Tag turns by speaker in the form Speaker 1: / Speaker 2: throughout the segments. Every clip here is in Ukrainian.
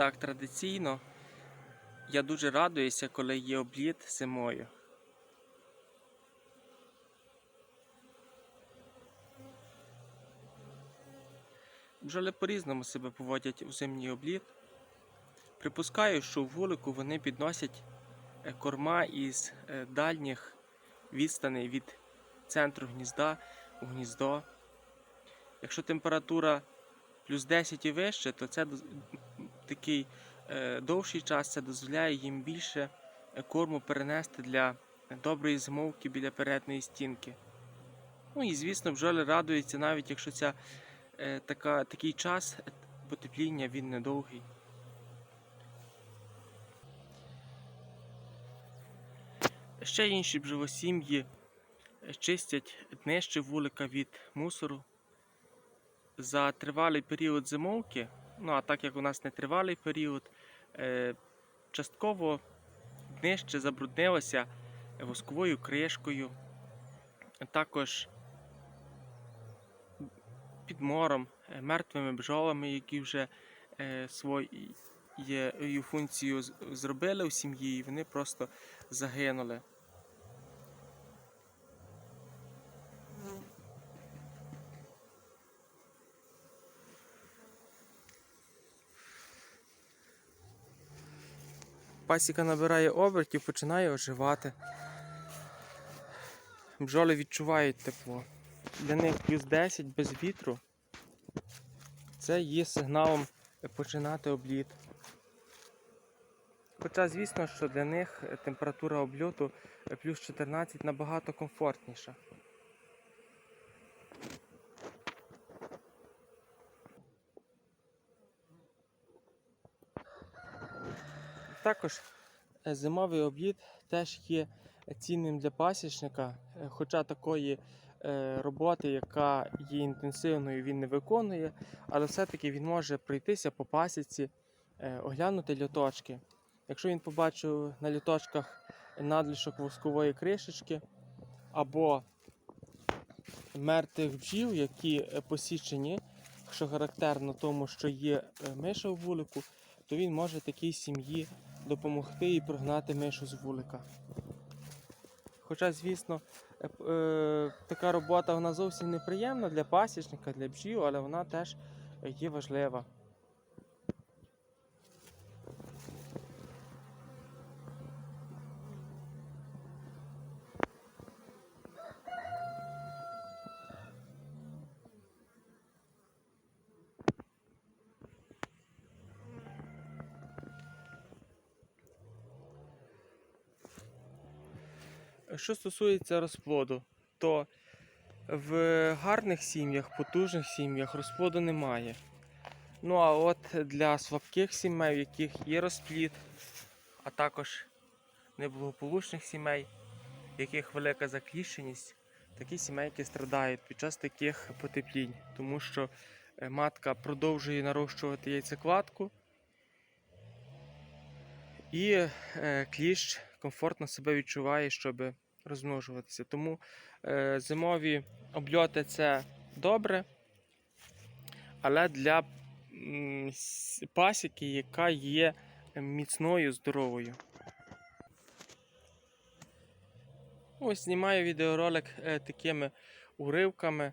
Speaker 1: Так, традиційно я дуже радуюся, коли є обліт зимою. Бджоли по-різному себе поводять у зимній обліт. Припускаю, що в вулику вони підносять е, корма із е, дальніх відстаней від центру гнізда у гніздо. Якщо температура плюс 10 і вище, то це такий е, довший час це дозволяє їм більше е, корму перенести для доброї зимовки біля передньої стінки. Ну і звісно, бджоли радуються, навіть якщо ця, е, така, такий час потепління він недовгий. Ще інші бджолосім'ї чистять днище вулика від мусору. За тривалий період зимовки, ну а так як у нас не тривалий період, е, частково днище забруднилося восковою кришкою, також підмором, е, мертвими бджолами, які вже е, свою функцію зробили у сім'ї, і вони просто загинули. Пасіка набирає обертів, починає оживати. Бджоли відчувають тепло. Для них плюс 10 без вітру. Це є сигналом починати обліт. Хоча, звісно, що для них температура обльоту плюс 14 набагато комфортніша. Також е, зимовий обліт теж є цінним для пасічника, е, хоча такої е, роботи, яка є інтенсивною, він не виконує, але все-таки він може пройтися по пасіці, оглянути льоточки. Якщо він побачив на льоточках надлишок воскової кришечки або мертвих бджіл, які посічені, що характерно тому, що є миша в вулику, то він може такій сім'ї допомогти і прогнати мишу з вулика. Хоча, звісно, е, така робота вона зовсім неприємна для пасічника, для бджіл, але вона теж є важлива. Що стосується розплоду, то в гарних сім'ях, потужних сім'ях розплоду немає. Ну а от для слабких сімей, в яких є розплід, а також неблагополучних сімей, в яких велика закліщеність, такі сімейки страдають під час таких потеплінь, тому що е, матка продовжує нарощувати яйцекладку, і е, кліщ комфортно себе відчуває, щоб розмножуватися. Тому е, зимові обльоти це добре, але для м, пасіки, яка є міцною, здоровою. Ось знімаю відеоролик е, такими уривками.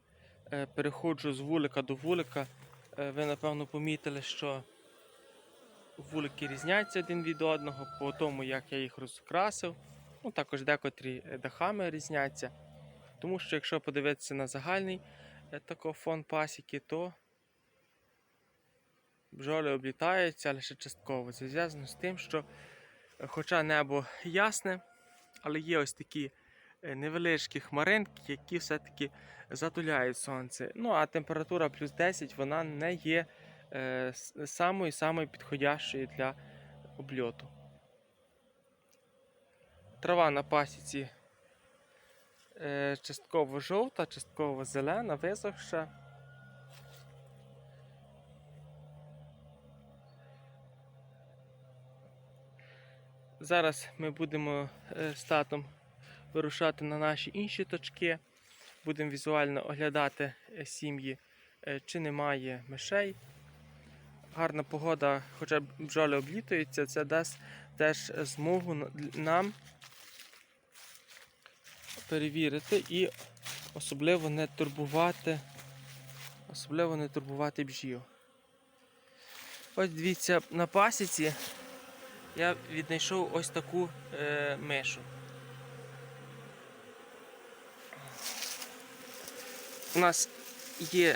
Speaker 1: Е, переходжу з вулика до вулика. Е, ви напевно помітили, що вулики різняться один від одного по тому, як я їх розкрасив. Ну, також декотрі е, дахами різняться. Тому що якщо подивитися на загальний е, тако фон пасіки, то бджоли облітаються лише частково. Це зв'язано з тим, що е, хоча небо ясне, але є ось такі невеличкі хмаринки, які все-таки затуляють сонце. Ну а температура плюс 10 вона не є е, с- самою самою для обльоту. Трава на пасіці е, частково жовта, частково зелена, висохша. Зараз ми будемо е, з татом вирушати на наші інші точки. Будемо візуально оглядати е, сім'ї, е, чи немає мишей. Гарна погода, хоча бджоли облітуються, це дасть теж змогу нам перевірити і особливо не турбувати, особливо не турбувати бджіл. Ось дивіться, на пасіці я віднайшов ось таку е, мишу. У нас є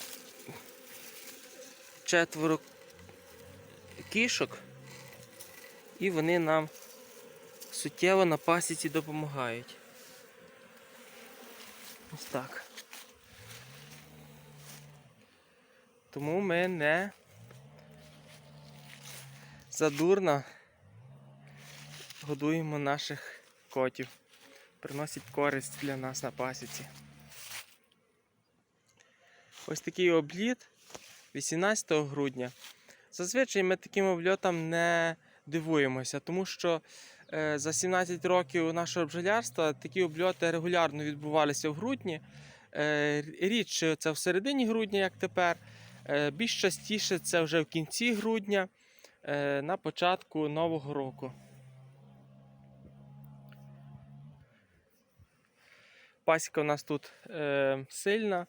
Speaker 1: четверо кішок, і вони нам суттєво на пасіці допомагають. Ось так. Тому ми не задурно годуємо наших котів. Приносять користь для нас на пасіці. Ось такий обліт 18 грудня. Зазвичай ми таким обльотам не дивуємося, тому що е, за 17 років нашого бджолярства такі обльоти регулярно відбувалися в грудні. Е, рідше це в середині грудня, як тепер. Е, більш частіше це вже в кінці грудня, на початку Нового року. Пасіка у нас тут сильна,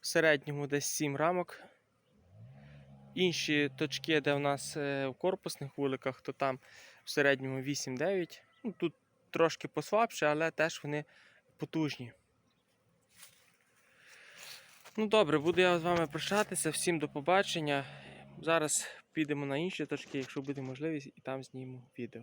Speaker 1: в середньому десь 7 рамок. Інші точки, де у нас е, в корпусних вуликах, то там в середньому 8-9. Ну, тут трошки послабше, але теж вони потужні. Ну добре, буду я з вами прощатися. Всім до побачення. Зараз підемо на інші точки, якщо буде можливість, і там зніму відео.